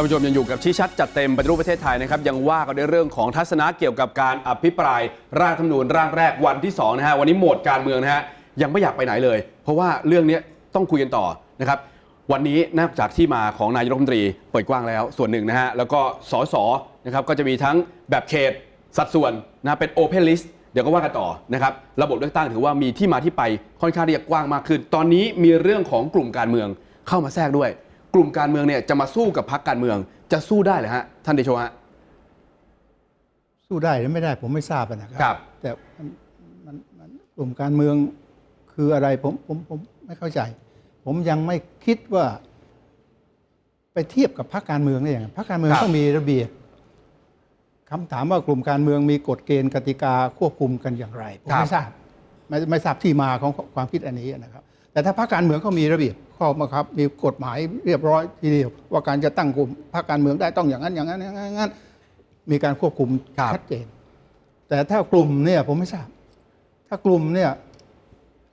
ท่านผู้ชมยังอยู่กับชี้ชัดจัดเต็มปฏิรูปประเทศไทยนะครับยังว่ากันด้วยเรื่องของทัศนะเกี่ยวกับการอภิปรายร่างธรรมนูญร่างแรกวันที่2นะฮะวันนี้โหมดการเมืองนะฮะยังไม่อยากไปไหนเลย เพราะว่าเรื่องนี้ต้องคุยกันต่อนะครับวันนี้นอกจากที่มาของนายกรัฐมนตรีเปิดกว้างแล้วส่วนหนึ่งนะฮะแล้วก็สสนะครับก็จะมีทั้งแบบเขตสัดส่วนนะเป็น Open List เดี๋ยวก็ว่ากันต่อนะครับระบบเลือกตั้งถือว่ามีที่มาที่ไปค่อนข้างที่จะกว้างมากขึ้น ตอนนี้มีเรื่องของกลุ่มการเมืองเข้ามาแทรกด้วย กลุ่มการเมืองเนี่ยจะมาสู้กับพรรคการเมือง จะสู้ได้เหรอฮะท่านเดโชฮะสู้ได้หรือไม่ได้ผมไม่ทราบอะนะคครัรับ แต่มันมันมันกลุ่มการเมืองคืออะไรผมผมผมไม่เข้าใจ ผมยังไม่คิดว่า ไปเทียบกับพรรคการเมืองได้ยังไงพรรคการเมืองครับ ต้องมีระเบียบคำถามว่ากลุ่มการเมืองมีกฎเกณฑ์กติกาควบคุมกันอย่างไรผมไม่ทราบไม่ไม่ทราบที่มาของความคิดอันนี้นะครับ แต่ถ้าพรรคการเมืองเขามีระเบียบข้อบังคับ มีกฎหมายเรียบร้อยทีเดียว ว่าการจะตั้งกลุ่มพรรคการเมืองได้ต้องอย่างนั้นอย่างนั้นอย่างนั้นอย่างนั้นมีการควบคุมครับชัดเจน แต่ถ้ากลุ่มเนี่ยผมไม่ทราบ ถ้ากลุ่มเนี่ย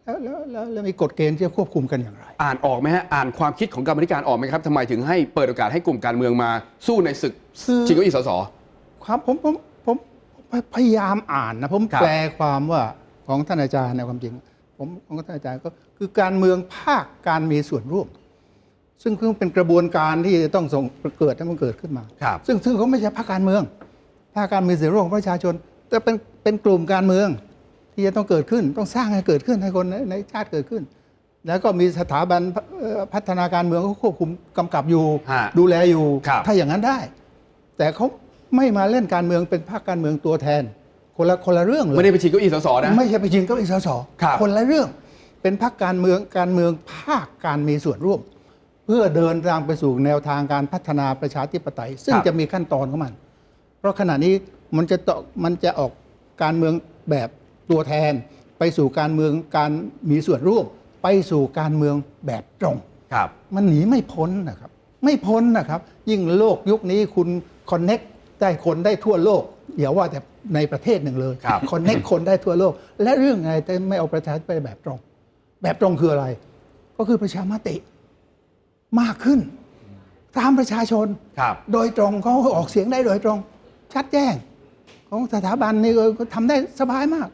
แล้วแล้วแล้วแล้วมีกฎเกณฑ์ที่จะควบคุมกันอย่างไร อ่านออกไหมฮะอ่านความคิดของกรรมธิการออกไหมครับทำไมถึงให้เปิดโอกาสให้กลุ่มการเมืองมา สู้ในศึกคือชิงเก้าอี้สสครับผมผมผมผมพยายามอ่านนะผมครับแปลความว่าของท่านอาจารย์ในความจริง ผมของท่านอาจารย์ก็คือการเมืองภาคการมีส่วนร่วม ซึ่งซึ่งเป็นกระบวนการที่จะต้องส่งเกิดให้มันเกิดขึ้นมาครับซึ่งซึ่งเขาไม่ใช่ภาคการเมือง ภาคการมีส่วนร่วมของประชาชน แต่เป็นเป็นกลุ่มการเมืองที่จะต้องเกิดขึ้น ต้องสร้างให้เกิดขึ้นให้คนในในชาติเกิดขึ้น แล้วก็มีสถาบันเอ่อพัฒนาการเมืองเขาควบคุมกำกับอยู่ฮะดูแลอยู่ครับถ้าอย่างนั้นได้ แต่เขาไม่มาเล่นการเมืองเป็นภาคการเมืองตัวแทน คนละคนละเรื่องเลยไม่ได้ไปชิงเก้าอี้สสนะ ไม่ใช่ไปชิงเก็อีสสครับคนละเรื่อง เป็นพรรคการเมืองการเมืองภาคการมีส่วนร่วม เพื่อเดินทางไปสู่แนวทางการพัฒนาประชาธิปไตย ซึ่งครับจะมีขั้นตอนของมัน เพราะขณะนี้มันจะต่อมันจะออกการเมืองแบบตัวแทน ไปสู่การเมืองการมีส่วนร่วม ไปสู่การเมืองแบบตรงครับ มันหนีไม่พ้นนะครับ ไม่พ้นนะครับ ยิ่งโลกยุคนี้คุณคอนเน็กได้คนได้ทั่วโลกอย่าว่าแต่ ในประเทศหนึ่งเลยครับคอนเน็กคนได้ทั่วโลก และเรื่องไงแต่ไม่เอาประชาธิปไตยแบบตรง แบบตรงคืออะไร ก็คือประชามติมากขึ้น ตามประชาชนครับโดยตรงเขาออกเสียงได้โดยตรง ชัดแจ้ง ของสถาบันนี่ก็ทำได้สบายมาก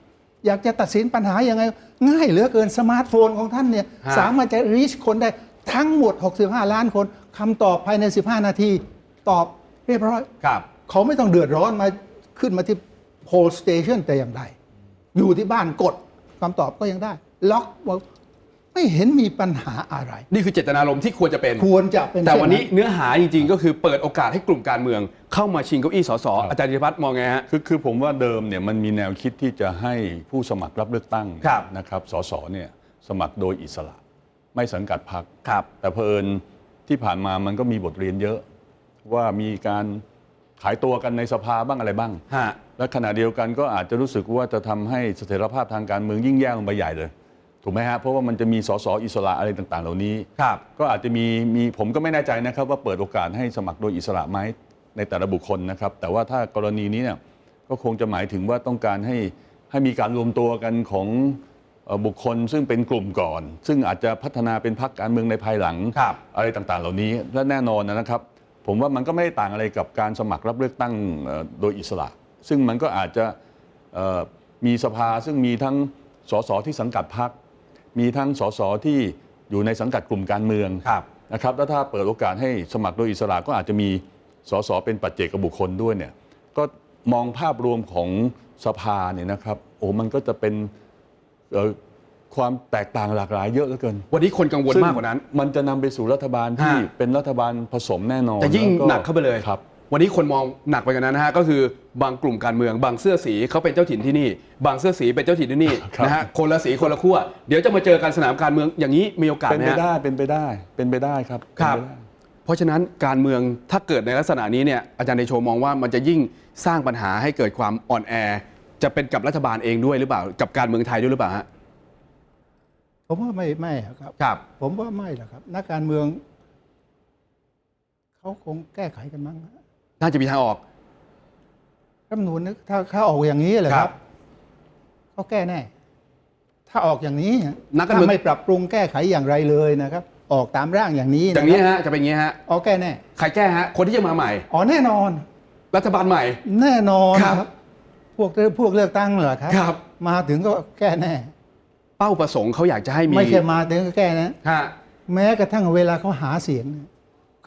อยากจะตัดสินปัญหายังไง ง่ายเหลือเกินสมาร์ทโฟนของท่านเนี่ยฮะสามารถจะ reach คนได้ทั้งหมด 65 ล้านคนคำตอบภายใน 15 นาที ตอบเรียบร้อยครับเขาไม่ต้องเดือดร้อนมาขึ้นมาที่ poll station แต่อย่างใดอยู่ที่บ้านกดคำตอบก็ยังได้ ล็อกว่าไม่เห็นมีปัญหาอะไร นี่คือเจตนารมณ์ที่ควรจะเป็น ควรจะเป็นแต่วันนี้เช่เนื้อหาจริงๆ ก็คือเปิดโอกาสให้กลุ่มการเมือง เข้ามาชิงเก้าอี้สสอาจารย์ธิพัฒน์มองไงฮะคือคือผมว่าเดิมเนี่ยมันมีแนวคิดที่จะให้ผู้สมัครรับเลือกตั้งครับนะครับสสเนี่ยสมัครโดยอิสระ ไม่สังกัดพรรคครับแต่เพอิญที่ผ่านมามันก็มีบทเรียนเยอะ ว่ามีการขายตัวกันในสภาบ้างอะไรบ้างฮะ และขณะเดียวกันก็อาจจะรู้สึกว่าจะทำให้เสถียรภาพทางการเมืองยิ่งแย่ลงไปใหญ่เลยถูกไหมฮะเพราะว่ามันจะมีสสอิสระอะไรต่าง ๆ เหล่านี้ครับก็อาจจะมีมีผมก็ไม่แน่ใจนะครับ ว่าเปิดโอกาสให้สมัครโดยอิสระไหมในแต่ละบุคคลนะครับ แต่ว่าถ้ากรณีนี้เนี่ยก็คงจะหมายถึงว่าต้องการให้ให้มีการรวมตัวกันของเอ่อบุคคลซึ่งเป็นกลุ่มก่อน ซึ่งอาจจะพัฒนาเป็นพรรคการเมืองในภายหลังครับอะไรต่างๆ เหล่านี้และแน่นอนนะครับ ผมว่ามันก็ไม่ได้ต่างอะไรกับการสมัครรับเลือกตั้งเอ่อโดยอิสระ ซึ่งมันก็อาจจะเอ่อมีสภาซึ่งมีทั้งสสที่สังกัดพรรคมีทั้งสสที่อยู่ในสังกัดกลุ่มการเมืองครับนะครับแล้วถ้าเปิดโอกาสให้สมัครโดยอิสระก็อาจจะมีสสเป็นปัจเจกบุคคลด้วยเนี่ยก็มองภาพรวมของสภาเนี่ยนะครับโอ้มันก็จะเป็นเอ่อความแตกต่างหลากหลายเยอะเหลือเกิน วันนี้คนกังวลซึ่งมากกว่านั้น มันจะนำไปสู่รัฐบาลที่ฮะเป็นรัฐบาลผสมแน่นอนแต่ยิ่งแล้วหนักเข้าไปเลยครับ วันนี้คนมองหนักไปกันนั้นนะฮะก็คือบางกลุ่มการเมืองบางเสื้อสีเขาเป็นเจ้าถิ่นที่นี่ บางเสื้อสีเป็นเจ้าถิ่นที่นี่ครับนะฮะคนละสีคนละขั้วเดี๋ยวจะมาเจอกันสนามการเมืองอย่างนี้มีโอกาสเป็นไหมไปฮะได้เป็นไปได้เป็นไปได้ครับครับเป็นไปได้เพราะฉะนั้นการเมืองถ้าเกิดในลักษณะนี้เนี่ยอาจารย์เดโชมองว่ามันจะยิ่งสร้างปัญหาให้เกิดความอ่อนแอ จะเป็นกับรัฐบาลเองด้วยหรือเปล่า กับการเมืองไทยด้วยหรือเปล่าฮะผมว่าไม่ไม่อะครับครับ ผมว่าไม่หรอกครับ นักการเมืองเขาคงแก้ไขกันมั้ง น่าจะมีทางออกรัฐธรรมนูญนึกถ้าถ้าออกอย่างนี้เหรอคครัรับบเขาแก้แน่ ถ้าออกอย่างนี้นักการเมืองถ้าไม่ปรับปรุงแก้ไขอย่างไรเลยนะครับ ออกตามร่างอย่างนี้อย่างนี้ะครับฮะจะเป็นอย่างนี้ฮะอ๋อแก้แน่ใครแก้ฮะคนที่จะมาใหม่อ๋อแน่นอน รัฐบาลใหม่ แน่นอนครับครับ พวกพวกเลือกตั้งเหรอครับครับ มาถึงก็แก้แน่ เป้าประสงค์เขาอยากจะให้มีไม่ใช่มาถึงก็แก้นะฮะแม้กระทั่งเวลาเขาหาเสียงเนี่ย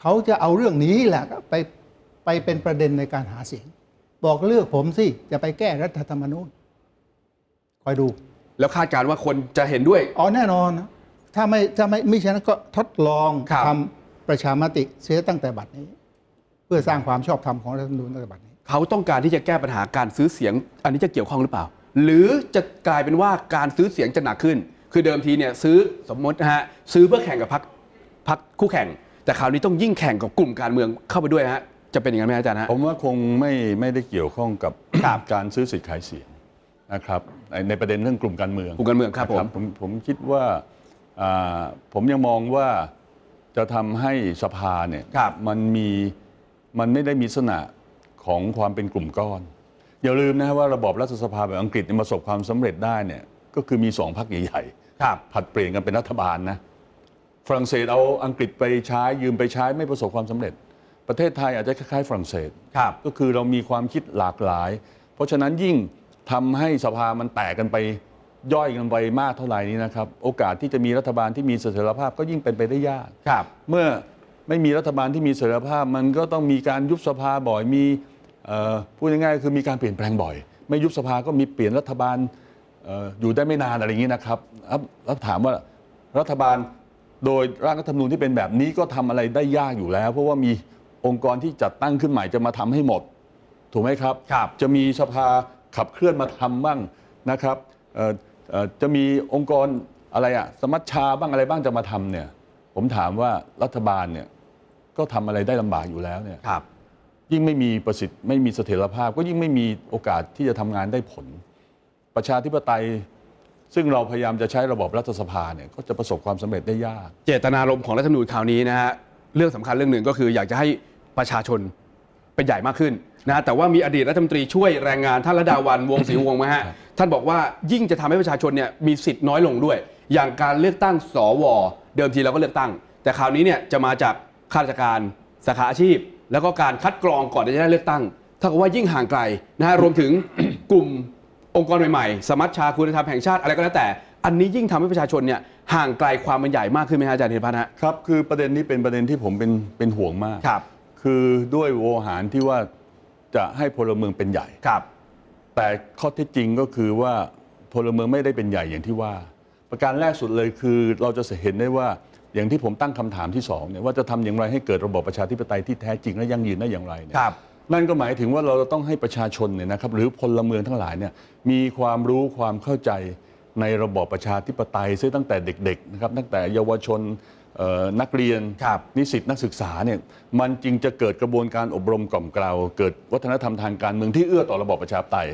เขาจะเอาเรื่องนี้แหละไป ไปเป็นประเด็นในการหาเสียง บอกเลือกผมสิจะไปแก้รัฐธรรมนูญคอยดู แล้วคาดการณ์ว่าคนจะเห็นด้วย อ๋อแน่นอนนะถ้าไม่ถ้าไม่ไม่ฉะนั้นก็ทดลองครับทำประชามติเสียตั้งแต่บัดนี้ เพื่อสร้างความชอบธรรมของรัฐธรรมนูญตั้งแต่บัดนี้ เขาต้องการที่จะแก้ปัญหาการซื้อเสียง อันนี้จะเกี่ยวข้องหรือเปล่า หรือจะกลายเป็นว่าการซื้อเสียงจะหนักขึ้น คือเดิมทีเนี่ยซื้อสมมตินะฮะซื้อเพื่อแข่งกับพรรคพรรคคู่แข่ง แต่คราวนี้ต้องยิ่งแข่งกับกลุ่มการเมืองเข้าไปด้วยฮะ จะเป็นอย่างนั้นไหมอาจารย์ฮะผมว่าคงไม่ไม่ได้เกี่ยวข้องกับครับการซื้อสิทธิ์ขายเสียงนะครับในในประเด็นเรื่องกลุ่มการเมืองกลุ่มการเมืองครับผมนะผมผมคิดว่าอ่าผมยังมองว่าจะทำให้สภาเนี่ยครับมันมีมันไม่ได้มีลักษณะของความเป็นกลุ่มก้อน อย่าลืมนะว่าระบอบรัฐสภาแบบอังกฤษเนี่ยประสบความสำเร็จได้เนี่ยก็คือมีสองพรรคใหญ่ๆครับผลัดเปลี่ยนกันเป็นรัฐบาลนะฝรั่งเศสเอาอังกฤษไปใช้ยืมไปใช้ไม่ประสบความสำเร็จ ประเทศไทยอาจจะคล้ายๆฝรั่งเศสครับ ก็คือเรามีความคิดหลากหลาย เพราะฉะนั้นยิ่งทำให้สภามันแตกกันไปย่อยกันไปมากเท่าไหร่นี้นะครับ โอกาสที่จะมีรัฐบาลที่มีเสถียรภาพก็ยิ่งเป็นไปได้ยากครับ เมื่อไม่มีรัฐบาลที่มีเสถียรภาพมันก็ต้องมีการยุบสภาบ่อยมีเอ่อพูดง่ายๆก็คือมีการเปลี่ยนแปลงบ่อย ไม่ยุบสภาก็มีเปลี่ยนรัฐบาลเอ่ออยู่ได้ไม่นานอะไรอย่างนี้นะครับแล้วแล้วถามว่ารัฐบาลโดยร่างรัฐธรรมนูญที่เป็นแบบนี้ก็ทำอะไรได้ยากอยู่แล้ว เพราะว่ามี องค์กรที่จัดตั้งขึ้นใหม่จะมาทำให้หมด ถูกไหมครับครับจะมีสภาขับเคลื่อนมาทำบ้างนะครับเอ่อเอ่อจะมีองค์กรอะไรอะสมัชชาบ้างอะไรบ้างจะมาทำเนี่ย ผมถามว่ารัฐบาลเนี่ยก็ทำอะไรได้ลำบากอยู่แล้วเนี่ยครับยิ่งไม่มีประสิทธิ์ไม่มีเสถียรภาพ ก็ยิ่งไม่มีโอกาสที่จะทำงานได้ผล ประชาธิปไตย ซึ่งเราพยายามจะใช้ระบบรัฐสภาเนี่ยก็จะประสบความสำเร็จได้ยาก เจตนารมณ์ของรัฐธรรมนูญคราวนี้นะฮะ เรื่องสำคัญเรื่องหนึ่งก็คืออยากจะให้ประชาชนเป็นใหญ่มากขึ้นนะแต่ว่ามีอดีตรัฐมนตรีช่วยแรงงานท่านระดาวันวงศรีวงศ์มาฮะท่านบอกว่ายิ่งจะทำให้ประชาชนเนี่ยมีสิทธิ์น้อยลงด้วย อย่างการเลือกตั้งสวเดิมทีเราก็เลือกตั้ง แต่คราวนี้เนี่ยจะมาจากข้าราชการสาขาอาชีพ แล้วก็การคัดกรองก่อนที่จะได้เลือกตั้งถ้ากับว่ายิ่งห่างไกลนะฮะรวมถึงกลุ่มองค์กรใหม่ๆ สมัชชาคุณธรรมแห่งชาติอะไรก็แล้วแต่ อันนี้ยิ่งทำให้ประชาชนเนี่ย ห่างไกลความเป็นใหญ่มากขึ้นไหมฮะอาจารย์เทพัฒน์ฮะ ครับ คือประเด็นนี้เป็นประเด็นที่ผมเป็นเป็นห่วงมากครับ คือด้วยโวหารที่ว่าจะให้พลเมืองเป็นใหญ่ ครับ แต่ข้อเท็จจริงก็คือว่าพลเมืองไม่ได้เป็นใหญ่อย่างที่ว่า ประการแรกสุดเลยคือเราจะเห็นได้ว่าอย่างที่ผมตั้งคำถามที่สองเนี่ยว่าจะทำอย่างไรให้เกิดระบบประชาธิปไตยที่แท้จริงและยั่งยืนได้อย่างไรเนี่ย ครับ นั่นก็หมายถึงว่าเราต้องให้ประชาชนเนี่ยนะครับหรือพลเมืองทั้งหลายเนี่ยมีความรู้ความเข้าใจ ในระบอบประชาธิปไตยซึ่งตั้งแต่เด็กๆนะครับตั้งแต่เยาวชนเอ่อนักเรียนครับนิสิตนักศึกษาเนี่ยมันจึงจะเกิดกระบวนการอบรมกล่อมเกลาเกิดวัฒนธรรมทางการเมืองที่เอื้อต่อระบอบประชาธิปไตย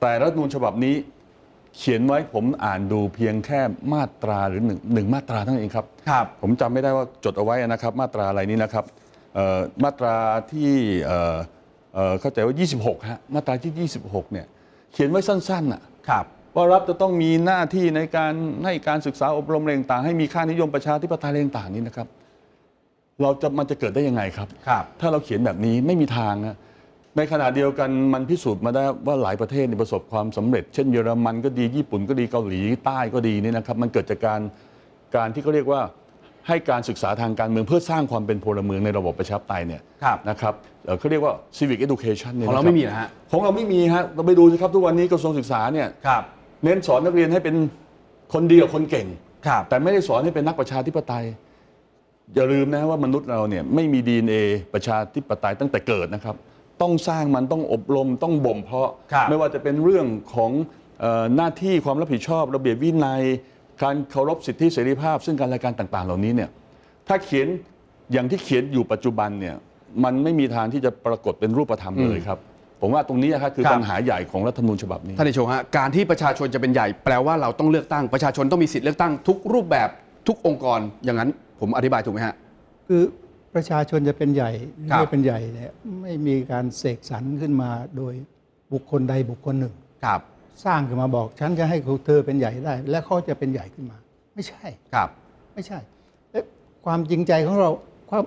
แต่รัฐธรรมนูญฉบับนี้เขียนไว้ผมอ่านดูเพียงแค่มาตราหรือหนึ่งหนึ่งมาตราเท่านั้นเองครับครับ ผมจำไม่ได้ว่าจดเอาไว้นะครับ มาตราอะไรนี้นะครับเอ่อมาตราที่เอ่อเอ่อเข้าใจว่า 26ฮะมาตราที่ 26เนี่ยเขียนไว้สั้นๆน่ะครับ ว่ารัฐจะต้องมีหน้าที่ในการให้การศึกษาอบรมอะไรต่างๆให้มีค่านิยมประชาธิปไตยอะไรต่างๆนี้นะครับ เราจะมันจะเกิดได้ยังไงครับครับ ถ้าเราเขียนแบบนี้ไม่มีทางนะในขณะเดียวกันมันพิสูจน์มาได้ว่าหลายประเทศเนี่ยประสบความสำเร็จ เช่นเยอรมันก็ดีญี่ปุ่นก็ดีเกาหลีใต้ก็ดีนี่นะครับ มันเกิดจากการการที่เขาเรียกว่าให้การศึกษาทางการเมืองเพื่อสร้างความเป็นพลเมืองในระบบประชาธิปไตยเนี่ยครับนะครับเอ่อเขาเรียกว่า civic education เนี่ยของเรานะคบไม่มีนะฮะของเราไม่มีฮะเราไปดูสิครับทุกวันนี้กระทรวงศึกษาเนี่ยครับ เน้นสอนนักเรียนให้เป็นคนดีกับคนเก่ง ครับ แต่ไม่ได้สอนให้เป็นนักประชาธิปไตย อย่าลืมนะว่ามนุษย์เราเนี่ยไม่มี DNA ประชาธิปไตยตั้งแต่เกิดนะครับ ต้องสร้างมันต้องอบรมต้องบ่มเพาะ ครับไม่ว่าจะเป็นเรื่องของเออหน้าที่ความรับผิดชอบ ระเบียบวินัย การเคารพสิทธิเสรีภาพ ซึ่งการรายการต่าง ๆ เหล่านี้เนี่ยถ้าเขียนอย่างที่เขียนอยู่ปัจจุบันเนี่ยมันไม่มีทางที่จะปรากฏเป็นรูปธรรมเลยครับ ผมว่าตรงนี้นะครับคือครับ ปัญหาใหญ่ของรัฐธรรมนูญฉบับนี้ ท่านนายชงฮะการที่ประชาชนจะเป็นใหญ่แปลว่าเราต้องเลือกตั้งประชาชนต้องมีสิทธิ์เลือกตั้งทุกรูปแบบทุกองค์กรอย่างนั้นผมอธิบายถูกไหมฮะ คือประชาชนจะเป็นใหญ่หรือครับ ไม่เป็นใหญ่เนี่ยไม่มีการเสกสรรขึ้นมาโดยบุคคลใดบุคคลหนึ่ง ครับสร้างขึ้นมาบอกฉันจะให้เธอเป็นใหญ่ได้ และเขาจะเป็นใหญ่ขึ้นมา ไม่ใช่ ครับ ไม่ใช่เอ๊ะความจริงใจของเราความ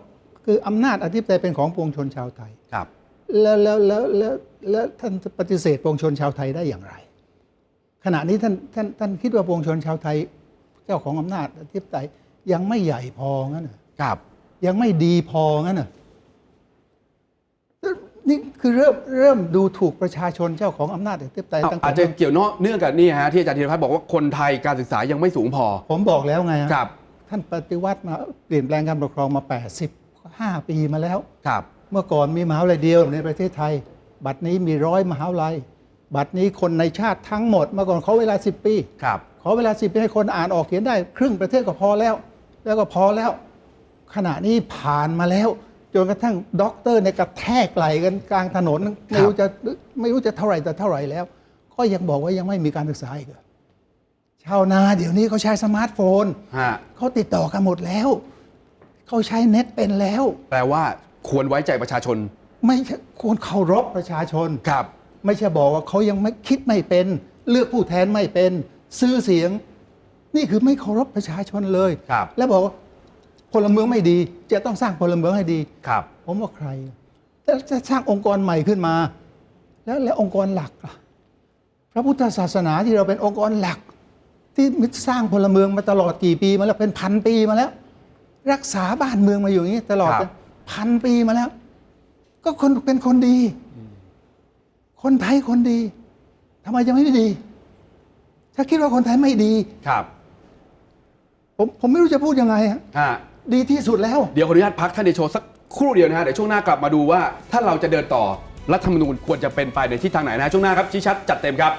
คืออำนาจอธิปไตยเป็นของปวงชนชาวไทย ครับ แล้วแล้วแล้วแล้วแล้วท่านปฏิเสธปวงชนชาวไทยได้อย่างไร ขณะนี้ท่านท่านท่านคิดว่าปวงชนชาวไทย เจ้าของอำนาจอธิปไตยยังไม่ใหญ่พองั้นเหรอครับ ยังไม่ดีพองั้นเหรอนี่คือเริ่มเริ่มดูถูกประชาชนเจ้าของอำนาจอธิปไตยเอาตั้งแต่อาจจะเกี่ยวเนาะเนื่องกับนี่ฮะที่อาจารย์ธีรพัฒน์บอกว่าคนไทยการศึกษายังไม่สูงพอ ผมบอกแล้วไงฮะครับ ท่านปฏิวัติมาเปลี่ยนแปลงการปกครองมา 85 ปีมาแล้วครับ เมื่อก่อนมีมหาวิทยาลัยเดียวในประเทศไทย บัดนี้มีร้อยมหาวิทยาลัย บัดนี้คนในชาติทั้งหมด เมื่อก่อนเขาเวลา 10 ปีครับขอเวลา 10 ปีให้คนอ่านออกเขียนได้ ครึ่งประเทศก็พอแล้ว แล้วก็พอแล้ว ขณะนี้ผ่านมาแล้วจนกระทั่งด็อกเตอร์ในยกระแทกไหลกันกลางถนนไม่รู้จะไม่รู้จะเท่าไหร่แต่เท่าไหร่แล้ว ก็ยังบอกว่ายังไม่มีการศึกษาอีกเหรอชาวนาเดี๋ยวนี้เขาใช้สมาร์ทโฟนฮะเขาติดต่อกันหมดแล้ว เขาใช้เน็ตเป็นแล้ว แปลว่า ควรไว้ใจประชาชน ไม่ใช่ควรเคารพประชาชน ครับ ไม่ใช่บอกว่าเขายังไม่คิดไม่เป็น เลือกผู้แทนไม่เป็น ซื้อเสียง นี่คือไม่เคารพประชาชนเลย ครับ แล้วบอกว่าพลเมืองไม่ดี จะต้องสร้างพลเมืองให้ดี ครับ ผมว่าใครแล้วจะสร้างองค์กรใหม่ขึ้นมา แล้วแล้วองค์กรหลักล่ะพระพุทธศาสนาที่เราเป็นองค์กรหลัก ที่สร้างพลเมืองมาตลอดกี่ปีมาแล้วเป็นพันปีมาแล้ว รักษาบ้านเมืองมาอยู่อย่างนี้ตลอดครับ พันปีมาแล้ว ก็คนเป็นคนดี คนไทยคนดีทำไมจะไม่ดี ถ้าคิดว่าคนไทยไม่ดี ครับ ผมผมไม่รู้จะพูดยังไงฮะฮะดีที่สุดแล้ว เดี๋ยวขออนุญาตพักท่านในโชว์สักครู่เดียวนะฮะ เดี๋ยวช่วงหน้ากลับมาดูว่า ถ้าเราจะเดินต่อรัฐธรรมนูญควรจะเป็นไปในทิศทางไหนนะฮะช่วงหน้าครับชี้ชัดจัดเต็มครับ